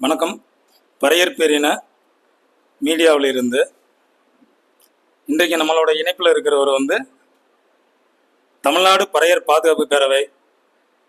வணக்கம். பரையர் பேரின மீடியாவில் இருந்து இன்றைக்கு நம்மளோட இணைப்பில் இருக்கிறவர் வந்து தமிழ்நாடு பறையர் பாதுகாப்பு பேரவை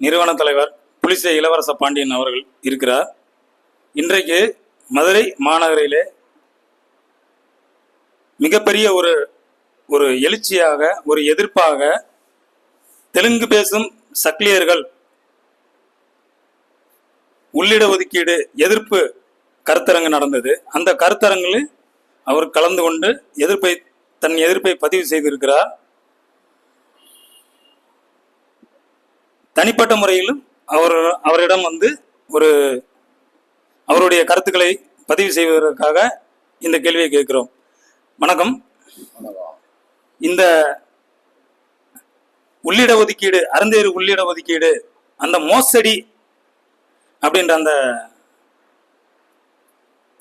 நிறுவன தலைவர் புலிசை இளவரச பாண்டியன் அவர்கள் இருக்கிறார். இன்றைக்கு மதுரை மாநகரிலே மிகப்பெரிய ஒரு ஒரு எழுச்சியாக ஒரு எதிர்ப்பாக தெலுங்கு பேசும் சக்லியர்கள் உள்ளிட ஒதுக்கீடு எதிர்ப்பு கருத்தரங்கு நடந்தது. அந்த கருத்தரங்கில் அவர் கலந்து கொண்டு எதிர்ப்பை தன் எதிர்ப்பை பதிவு செய்திருக்கிறார். தனிப்பட்ட முறையிலும் அவர் அவரிடம் வந்து ஒரு அவருடைய கருத்துக்களை பதிவு செய்வதற்காக இந்த கேள்வியை கேட்கிறோம். வணக்கம். இந்த உள்ளிட ஒதுக்கீடு அருந்தேறு உள்ளிட ஒதுக்கீடு அந்த மோசடி அப்படின்ற அந்த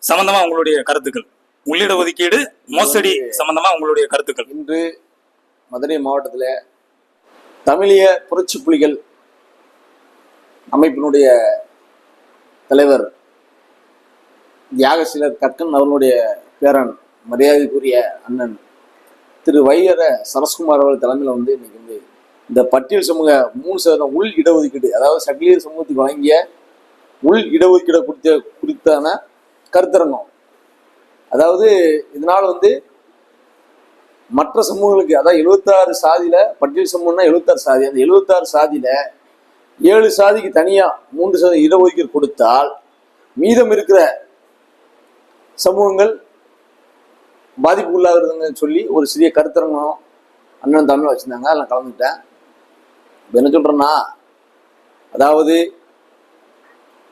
சம்பந்தமா உங்களுடைய கருத்துக்கள். உள்ளிட ஒதுக்கீடு மோசடி சம்பந்தமா உங்களுடைய கருத்துக்கள். இன்று மதுரை மாவட்டத்தில் தமிழிய புரட்சி புலிகள் அமைப்பினுடைய தலைவர் தியாகசீலர் கக்கன் அவர்களுடைய பேரன் மரியாதைக்குரிய அண்ணன் திரு வைகர சரஸ்குமார் அவர்கள் தலைமையில் வந்து இன்னைக்கு வந்து இந்த பட்டியல் சமூக மூணு சதவீதம் உள் இடஒதுக்கீடு அதாவது சக்லியர் சமூகத்துக்கு வழங்கிய உள் இடஒதுக்கீடு குறித்த குறித்தான கருத்தரங்கம். அதாவது இதனால் வந்து மற்ற சமூகங்களுக்கு அதாவது எழுபத்தாறு சாதியில் பட்டியல் சமூகம்னா எழுபத்தாறு சாதி. அந்த எழுபத்தாறு சாதியில் ஏழு சாதிக்கு தனியாக மூன்று சதவீத இடஒதுக்கீடு கொடுத்தால் மீதம் இருக்கிற சமூகங்கள் பாதிப்பு உள்ளாகிறதுன்னு சொல்லி ஒரு சிறிய கருத்தரங்கம் அண்ணன் தமிழ் வச்சுருந்தாங்க. அதில் கலந்துக்கிட்டேன். இப்போ என்ன சொல்கிறேன்னா அதாவது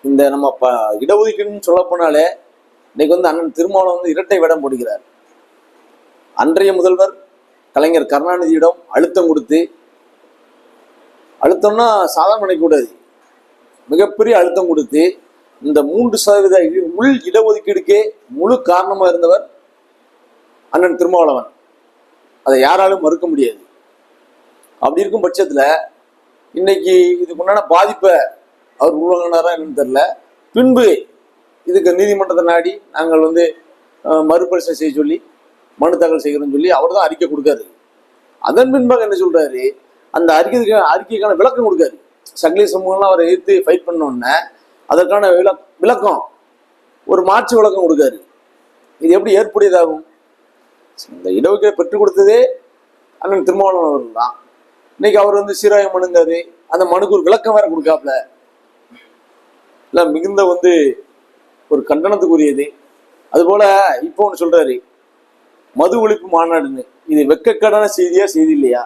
இந்த நம்ம ப இடஒதுக்கீடுன்னு சொல்ல போனாலே இன்னைக்கு வந்து அண்ணன் திருமாவளவன் வந்து இரட்டை வேடம் போடுகிறார். அன்றைய முதல்வர் கலைஞர் கருணாநிதியிடம் அழுத்தம் கொடுத்து அழுத்தம்னா சாதாரண பண்ணக்கூடாது மிகப்பெரிய அழுத்தம் கொடுத்து இந்த மூன்று சதவீத உள் இடஒதுக்கீடுக்கே முழு காரணமாக இருந்தவர் அண்ணன் திருமாவளவன். அதை யாராலும் மறுக்க முடியாது. அப்படி இருக்கும் பட்சத்தில் இன்னைக்கு இதுக்குண்டான பாதிப்பை அவர் உருவாங்கினாரா என்னன்னு தெரில பின்பு இதுக்கு நீதிமன்றத்தை நாடி நாங்கள் வந்து மறுபரிசை மறுபரிசீலனை செய்ய சொல்லி மனு தாக்கல் செய்கிறோம்னு சொல்லி அவர் தான் அறிக்கை கொடுக்காரு. அதன் பின்பாக என்ன சொல்றாரு? அந்த அறிக்கைக்கு அறிக்கைக்கான விளக்கம் கொடுக்காரு. சங்கிலி சமூகம்லாம் அவரை எதிர்த்து ஃபைட் பண்ணோன்னே அதற்கான விளக் விளக்கம் ஒரு மாற்று விளக்கம் கொடுக்காரு. இது எப்படி ஏற்புடையதாகும்? இந்த இடஒதுக்கீடு பெற்றுக் கொடுத்ததே அண்ணன் திருமாவளவன் அவர்கள் தான். இன்னைக்கு அவர் வந்து சீராயம் மனுங்காரு. அந்த மனுக்கு ஒரு விளக்கம் வேற கொடுக்காப்ல இல்லை மிகுந்த வந்து ஒரு கண்டனத்துக்குரியது. அதுபோல் இப்போ ஒன்று சொல்றாரு. மது ஒழிப்பு மாநாடுன்னு. இது வெக்கக்கடான செய்தியா செய்தி இல்லையா?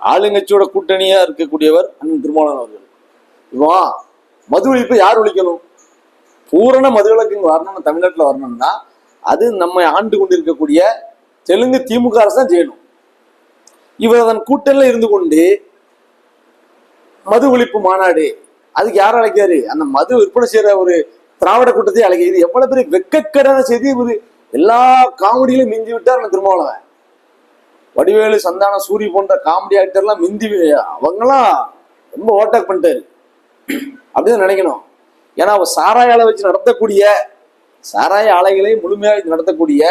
ஆளுங்கட்சியோட கூட்டணியா இருக்கக்கூடியவர் அண்ணன் திருமாவளவன் அவர்கள். இப்போ மது ஒழிப்பை யார் ஒழிக்கணும்? பூரண மதுவிலக்கு இங்க வரணும்னு தமிழ்நாட்டில் வரணும்னா அது நம்ம ஆண்டு கொண்டிருக்கக்கூடிய தெலுங்கு திமுக அரசு தான் செய்யணும். இவர் அதன் கூட்டணியில் இருந்து கொண்டு மது ஒழிப்பு மாநாடு அதுக்கு யார் அழைக்காரு அந்த மது விற்பனை செய்யற ஒரு திராவிட கூட்டத்தை அழைக்க இது எவ்வளவு பெரிய வெக்கக்கடான செய்தி இவர் எல்லா காமெடியிலும் மிஞ்சி விட்டார் அந்த திருமாவளவன். வடிவேலு சந்தான சூரி போன்ற காமெடி ஆக்டர்லாம் மிந்தி அவங்கெல்லாம் ரொம்ப ஓட்டாக் பண்ணிட்டாரு. அப்படின்னு நினைக்கணும். ஏன்னா அவர் சாராய ஆலை வச்சு நடத்தக்கூடிய சாராய ஆலைகளை முழுமையாக வச்சு நடத்தக்கூடிய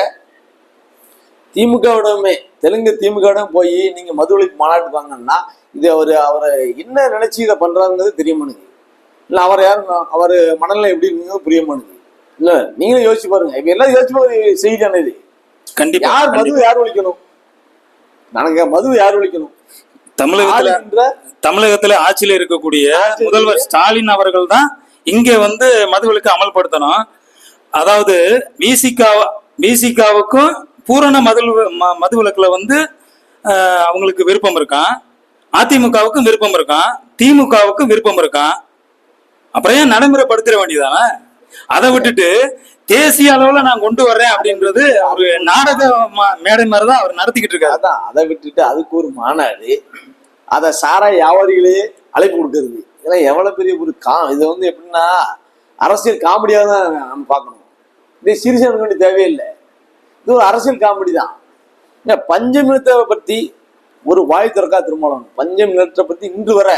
திமுகவிடமே தெலுங்கு திமுகவிடம் போய் நீங்க மது ஒழிப்பு மாநாட்டுக்கு வாங்கன்னா இது அவர் அவரை என்ன நினைச்சு இதை பண்றாருங்கிறது தெரிய இல்ல அவர் யாரும் அவர் மனநிலை எப்படி இருக்குங்கிறது புரிய மாட்டேங்குது. இல்ல நீங்களும் யோசிச்சு பாருங்க. இப்ப எல்லாம் யோசிச்சு பாருங்க செய்தியான இது? கண்டிப்பா யார். மது யார் ஒழிக்கணும்? நாங்க மது யார் ஒழிக்கணும்? தமிழகத்துல தமிழகத்துல ஆட்சியில் இருக்கக்கூடிய முதல்வர் ஸ்டாலின் அவர்கள் தான் இங்க வந்து மதுவிலக்கு அமல்படுத்தணும். அதாவது விசிகா விசிகாவுக்கும் பூரண மது மதுவிலக்குல வந்து அவங்களுக்கு விருப்பம் இருக்கான். அதிமுகவுக்கும் விருப்பம் இருக்கான். திமுகவுக்கும் விருப்பம் இருக்கான். அப்புறம் ஏன் நடைமுறைப்படுத்திட வேண்டியதானே? அதை விட்டுட்டு தேசிய அளவுல நான் கொண்டு வர்றேன் அப்படின்றது ஒரு நாடக மேடை மாதிரிதான் அவர் நடத்திக்கிட்டு இருக்காரு. அதான் அதை விட்டுட்டு அதுக்கு ஒரு மாநாடு அதை சாராய வியாபாரிகளே அழைப்பு கொடுக்கறது. இதெல்லாம் எவ்வளவு பெரிய ஒரு கா இது வந்து எப்படின்னா அரசியல் காமெடியாக தான் நம்ம பார்க்கணும். இது சீரியஸாக வேண்டிய தேவையில்லை. இது ஒரு அரசியல் காமெடி தான். பஞ்சமினத்தை பஞ்சம் நிலத்தை பற்றி ஒரு வாய் திறக்கா திருமணம் பஞ்சமினத்தை நிலத்தை பற்றி இன்று வர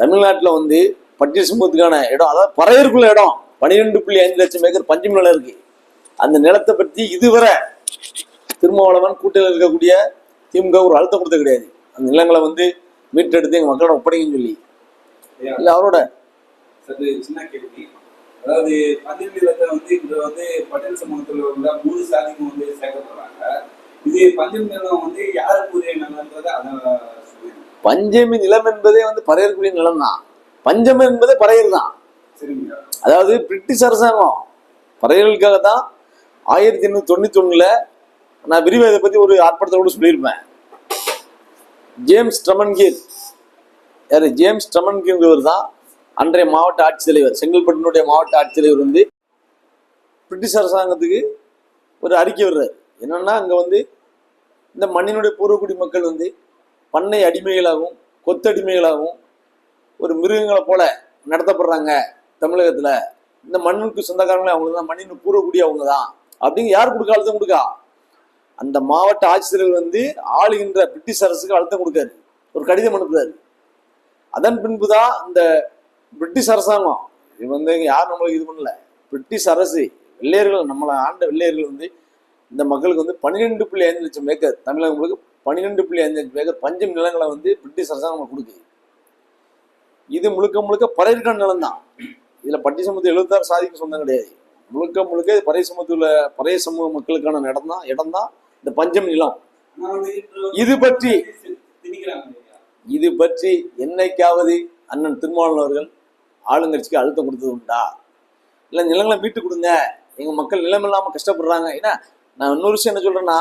தமிழ்நாட்டில் வந்து பட்டியல் சமூகத்துக்கான இடம் அதாவது பறையருக்குள்ள இடம் பன்னிரெண்டு புள்ளி ஐந்து லட்சம் ஏக்கர் பஞ்சமி நிலம் இருக்கு. அந்த நிலத்தை பற்றி இதுவரை திருமாவளவன் கூட்டத்தில் இருக்கக்கூடிய திமுக ஒரு அழுத்தம் கொடுத்த கிடையாது. அந்த நிலங்களை வந்து மீட்டெடுத்து எங்க மக்களோட ஒப்படைங்கன்னு சொல்லி. இல்ல அவரோட. சின்ன கேள்வி. அதாவது பஞ்சமி நிலத்தை வந்து இங்க வந்து பட்டியல் சமூகத்தில் உள்ள மூணு சாதிக்கும் வந்து சேர்க்கப்படுறாங்க. இது பஞ்சமி நிலம் வந்து யாருக்குரிய நிலம்ன்றதை அதை சொல்லுங்க. பஞ்சமி நிலம் என்பதே வந்து பறையற்குரிய நிலம் தான் பஞ்சமம் என்பதே பறையர் தான். அதாவது பிரிட்டிஷ் அரசாங்கம் பறையர்களுக்காக தான் ஆயிரத்தி எண்ணூத்தி தொண்ணூத்தி ஒண்ணுல நான் விரிவாக இதை பத்தி ஒரு ஆர்ப்பாட்டத்தோடு சொல்லியிருப்பேன். ஜேம்ஸ் ட்ரமன்கீர். யாரு? ஜேம்ஸ் ட்ரமன்கீர்ங்கிறவர் தான் அன்றைய மாவட்ட ஆட்சித்தலைவர் செங்கல்பட்டினுடைய மாவட்ட ஆட்சித்தலைவர் வந்து பிரிட்டிஷ் அரசாங்கத்துக்கு ஒரு அறிக்கை விடுறாரு. என்னன்னா அங்க வந்து இந்த மண்ணினுடைய பூர்வக்குடி மக்கள் வந்து பண்ணை அடிமைகளாகவும் கொத்தடிமைகளாகவும் ஒரு மிருகங்களை போல நடத்தப்படுறாங்க தமிழகத்துல. இந்த மண்ணுக்கு சொந்தக்காரங்களே அவங்க தான் மண்ணின் கூறக்கூடிய அவங்க தான் அப்படிங்க யார் கொடுக்க அழுத்தம் கொடுக்கா? அந்த மாவட்ட ஆட்சித்தலைவர் வந்து ஆளுகின்ற பிரிட்டிஷ் அரசுக்கு அழுத்தம் கொடுக்காரு. ஒரு கடிதம் அனுப்புறாரு. அதன் பின்புதான் இந்த பிரிட்டிஷ் அரசாங்கம் இது வந்து யார் நம்மளுக்கு இது பண்ணல பிரிட்டிஷ் அரசு வெள்ளையர்கள் நம்மளை ஆண்ட வெள்ளையர்கள் வந்து இந்த மக்களுக்கு வந்து பன்னிரெண்டு புள்ளி ஐந்து லட்சம் ஏக்கர் தமிழகங்களுக்கு பன்னிரெண்டு புள்ளி ஐந்து லட்சம் ஏக்கர் பஞ்சம் நிலங்களை வந்து பிரிட்டிஷ் அரசாங்கம் கொடுக்குது. இது முழுக்க முழுக்க பறையற்கான நிலம் தான் இதுல பட்டி சமூகத்தில் எழுபத்தாறு சாதிக்கு சொந்தம் கிடையாது. முழுக்க முழுக்க இது பறைய சமூகத்தில் பறைய சமூக மக்களுக்கான இடம் தான் இடம் தான் இந்த பஞ்சம் நிலம். இது பற்றி இது பற்றி என்னைக்காவது அண்ணன் திருமாவளவன் அவர்கள் ஆளுங்கட்சிக்கு அழுத்தம் கொடுத்தது உண்டா? இல்லை நிலங்களை மீட்டு கொடுங்க. எங்கள் மக்கள் நிலம் இல்லாமல் கஷ்டப்படுறாங்க. ஏன்னா நான் இன்னொரு விஷயம் என்ன சொல்கிறேன்னா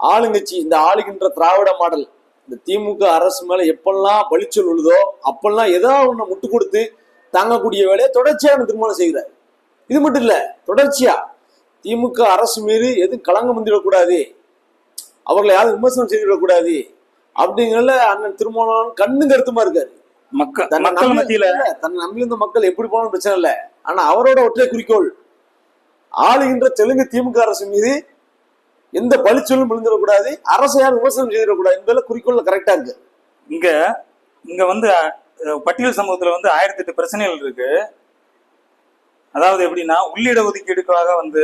ஆளுங்கட்சி இந்த ஆளுகின்ற திராவிட மாடல் இந்த திமுக அரசு மேல எப்பெல்லாம் பழிச்சொல் விழுதோ அப்பெல்லாம் ஏதாவது ஒண்ணு முட்டு கொடுத்து தாங்கக்கூடிய வேலையை தொடர்ச்சியாக திருமணம் செய்கிறார். இது மட்டும் இல்ல தொடர்ச்சியா திமுக அரசு மீது எதுவும் களங்கம் வந்துவிடக்கூடாது அவர்களை யாரும் விமர்சனம் செய்துவிடக்கூடாது. அப்படிங்கிறதுல அண்ணன் திருமணம் கண்ணு கருத்துமா இருக்காரு. மக்கள் தன்னை மக்கள் மத்தியில தன்னை நம்பி வந்த மக்கள் எப்படி போனாலும் பிரச்சனை இல்ல. ஆனா அவரோட ஒற்றை குறிக்கோள் ஆளுகின்ற தெலுங்கு திமுக அரசு மீது எந்த பழிச்சொல்லும் விழுந்துடக்கூடாது அரசை யாரும் விமர்சனம் செய்திடக்கூடாது என்பதில் குறிக்கோள் கரெக்டா இருக்கு. இங்க இங்க வந்து பட்டியல் சமூகத்துல வந்து ஆயிரத்தி எட்டு பிரச்சனைகள் இருக்கு. அதாவது எப்படின்னா உள்ளிட ஒதுக்கீடுக்காக வந்து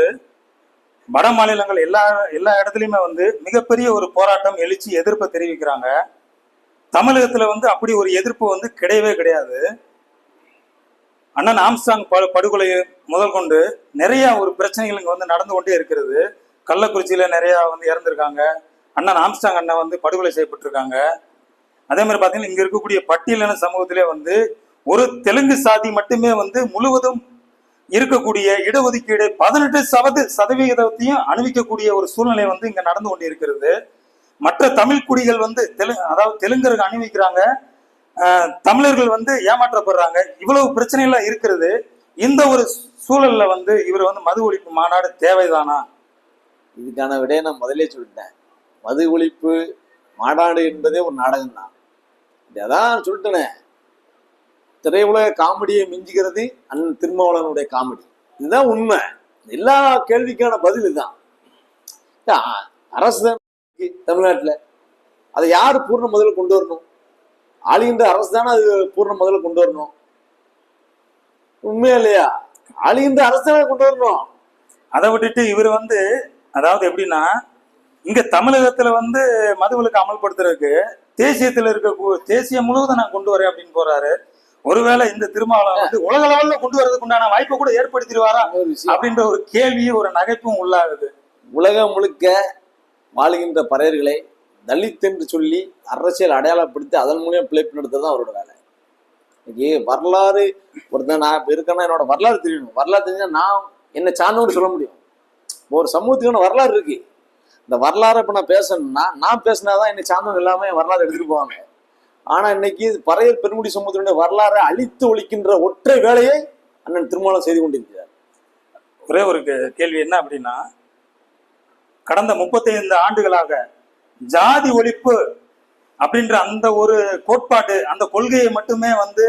வட மாநிலங்கள் எல்லா எல்லா இடத்துலையுமே வந்து மிகப்பெரிய ஒரு போராட்டம் எழுச்சி எதிர்ப்பை தெரிவிக்கிறாங்க. தமிழகத்துல வந்து அப்படி ஒரு எதிர்ப்பு வந்து கிடையவே கிடையாது. அண்ணன் ஆம்ஸ்டாங் படுகொலை முதல் கொண்டு நிறைய ஒரு பிரச்சனைகள் இங்க வந்து நடந்து கொண்டே இருக்கிறது. கள்ளக்குறிச்சியில் நிறையா வந்து இறந்துருக்காங்க. அண்ணன் ஆம்ஸ்டாங் அண்ணன் வந்து படுகொலை செய்யப்பட்டிருக்காங்க. அதே மாதிரி பார்த்தீங்கன்னா இங்கே இருக்கக்கூடிய பட்டியலின சமூகத்திலே வந்து ஒரு தெலுங்கு சாதி மட்டுமே வந்து முழுவதும் இருக்கக்கூடிய இடஒதுக்கீடு பதினெட்டு சவது சதவிகிதத்தையும் அணிவிக்கக்கூடிய ஒரு சூழ்நிலை வந்து இங்கே நடந்து கொண்டு இருக்கிறது மற்ற தமிழ் குடிகள் வந்து தெலு அதாவது தெலுங்கருக்கு அணிவிக்கிறாங்க. தமிழர்கள் வந்து ஏமாற்றப்படுறாங்க. இவ்வளவு பிரச்சனைகள்லாம் இருக்கிறது. இந்த ஒரு சூழல்ல வந்து இவர் வந்து மது ஒழிப்பு மாநாடு தேவைதானா? இதுக்கான விடையை நான் முதலே சொல்லிட்டேன். மது ஒழிப்பு மாநாடு என்பதே ஒரு நாடகம் தான் அதான் சொல்லிட்டேனே. திரையுலக காமெடியை மிஞ்சுகிறது அண்ணன் திருமாவளவனுடைய காமெடி. இதுதான் உண்மை. எல்லா கேள்விக்கான பதில் இதுதான். அரசு தான் தமிழ்நாட்டில் தமிழ்நாட்டுல. அதை யார் பூர்ண முதல்ல கொண்டு வரணும்? ஆளுகின்ற அரசு தானே அது பூர்ண முதல்ல கொண்டு வரணும்? உண்மையா இல்லையா? ஆளுகின்ற அரசு தானே கொண்டு வரணும். அதை விட்டுட்டு இவர் வந்து அதாவது எப்படின்னா இங்க தமிழகத்துல வந்து மதுவிலக்கு அமல்படுத்துறதுக்கு தேசியத்துல இருக்க கு- தேசியம் முழுவதும் நான் கொண்டு வரேன் அப்படின்னு போறாரு. ஒருவேளை இந்த திருமாவளவன் வந்து உலக லெவல்ல கொண்டு வரதுக்கு உண்டான வாய்ப்பை கூட ஏற்படுத்திடுவாரா? அப்படின்ற ஒரு கேள்வியும் ஒரு நகைப்பும் உள்ளாகுது. உலகம் முழுக்க வாழுகின்ற பறையர்களை தலித் என்று சொல்லி அரசியல் அடையாளப்படுத்தி அதன் மூலியம் பிழைப்பு நடத்துறது தான் அவரோட வேலை. இன்னைக்கு வரலாறு ஒருத்தன் நான் இப்ப இருக்கேன்னா என்னோட வரலாறு தெரியணும். வரலாறு தெரிஞ்சா நான் என்ன சார்ந்தவன்னு சொல்ல முடியும். ஒரு சமூகத்துக்கான வரலாறு இருக்கு. இந்த வரலாறு இப்போ நான் பேசணும்னா நான் பேசினாதான் என்னை சாந்தம் எல்லாமே என் வரலாறு எடுத்துட்டு போவாங்க. ஆனா இன்னைக்கு பறையர் பெருங்குடி சமூகத்தினுடைய வரலாறை அழித்து ஒழிக்கின்ற ஒற்றை வேலையை அண்ணன் திருமணம் செய்து கொண்டிருக்கிறார். ஒரே ஒரு கேள்வி என்ன அப்படின்னா கடந்த 35 ஆண்டுகளாக ஜாதி ஒழிப்பு அப்படின்ற அந்த ஒரு கோட்பாடு அந்த கொள்கையை மட்டுமே வந்து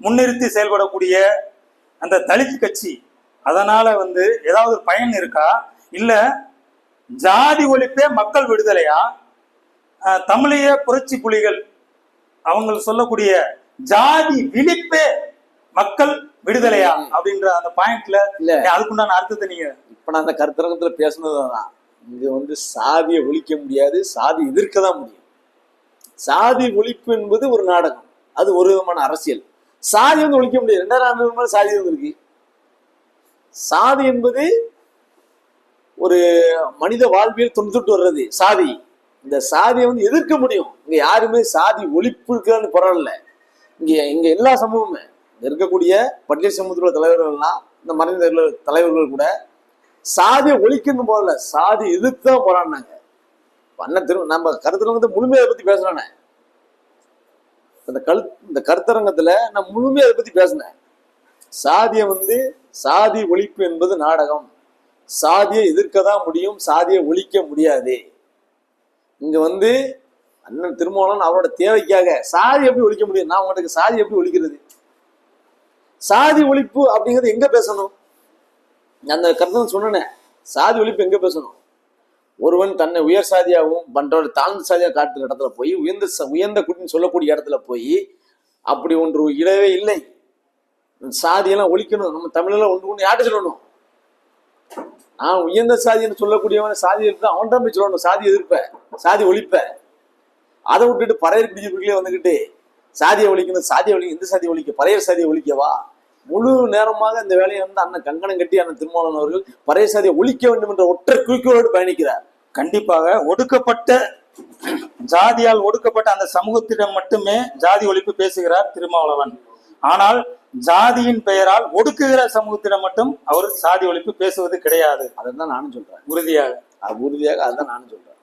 முன்னிறுத்தி செயல்படக்கூடிய அந்த தலித் கட்சி அதனால வந்து ஏதாவது ஒரு பயன் இருக்கா? இல்ல ஜாதி ஒழிப்பே மக்கள் விடுதலையா? தமிழிய புரட்சி புலிகள். அவங்க சொல்லக்கூடிய ஜாதி விழிப்பே மக்கள் விடுதலையா? அப்படின்ற அந்த பாயிண்ட்ல இல்ல. அதுக்குண்டான அர்த்தத்தை நீங்க இப்ப நான் அந்த கருத்தரங்கத்துல பேசுனதுதான் இங்க வந்து சாதியை ஒழிக்க முடியாது சாதி எதிர்க்க தான் முடியும். சாதி ஒழிப்பு என்பது ஒரு நாடகம். அது ஒரு விதமான அரசியல். சாதி வந்து ஒழிக்க முடியாது. ரெண்டாயிரம் ஆண்டு சாதி வந்திருக்கு சாதி என்பது ஒரு மனித வாழ்வியல் தொண்டுட்டு வர்றது சாதி. இந்த சாதியை வந்து எதிர்க்க முடியும். இங்க யாருமே சாதி ஒழிப்புக்கான போராடல இங்க இங்க எல்லா சமூகமே இருக்கக்கூடிய பட்டியல் சமூகத்தில் உள்ள தலைவர்கள்லாம் இந்த மறைந்த தலைவர்கள் கூட சாதியை ஒழிக்கணும் போல சாதி எதிர்த்து தான் போராடினாங்க. அண்ணன் திரு நம்ம கருத்துல வந்து முழுமையை பற்றி பத்தி பேசுறேனே இந்த கரு இந்த கருத்தரங்கத்துல நான் முழுமையை அதை பத்தி பேசினேன். சாதியை வந்து சாதி ஒழிப்பு என்பது நாடகம். சாதியை எதிர்க்க தான் முடியும் சாதியை ஒழிக்க முடியாது. இங்க வந்து அண்ணன் திருமணம் அவரோட தேவைக்காக சாதி எப்படி ஒழிக்க முடியும்? நான் உங்களுக்கு சாதி எப்படி ஒழிக்கிறது? சாதி ஒழிப்பு அப்படிங்கிறது எங்க பேசணும்? அந்த கருத்தம் சொன்னேன் சாதி ஒழிப்பு எங்க பேசணும்? ஒருவன் தன்னை உயர் சாதியாகவும் பண்றவர் தாழ்ந்த சாதியாக காட்டுற இடத்துல போய் உயர்ந்த உயர்ந்த குடின்னு சொல்லக்கூடிய இடத்துல போய் அப்படி ஒன்று இடவே இல்லை. சாதியெல்லாம் ஒழிக்கணும். நம்ம தமிழெல்லாம் ஒன்று ஒன்று யார்கிட்ட சொல்லணும்? நான் உயர்ந்த சாதின்னு சொல்லக்கூடியவன் சாதி எதிர்ப்பு அவன்கிட்ட போய் சொல்லணும். சாதி எதிர்ப்பேன் சாதி ஒழிப்பேன் அதை விட்டுட்டு பறையர் பிடிச்சிருக்கே வந்துக்கிட்டு சாதியை ஒழிக்கணும் சாதியை ஒழிக்க எந்த சாதியை ஒழிக்க பறையர் சாதியை ஒழிக்கவா? முழு நேரமாக இந்த வேலையை வந்து அண்ணன் கங்கணம் கட்டி அண்ணன் திருமாவளவன் அவர்கள் பறைய சாதியை ஒழிக்க வேண்டும் என்ற ஒற்றை குறிக்கோளோடு பயணிக்கிறார். கண்டிப்பாக ஒடுக்கப்பட்ட ஜாதியால் ஒடுக்கப்பட்ட அந்த சமூகத்திடம் மட்டுமே ஜாதி ஒழிப்பு பேசுகிறார் திருமாவளவன். ஆனால் ஜாதியின் பெயரால் ஒடுக்குகிற சமூகத்திடம் மட்டும் அவர் சாதி ஒழிப்பு பேசுவது கிடையாது. அதை தான் நானும் சொல்றேன். உறுதியாக. உறுதியாக அதுதான் நானும் சொல்றேன்.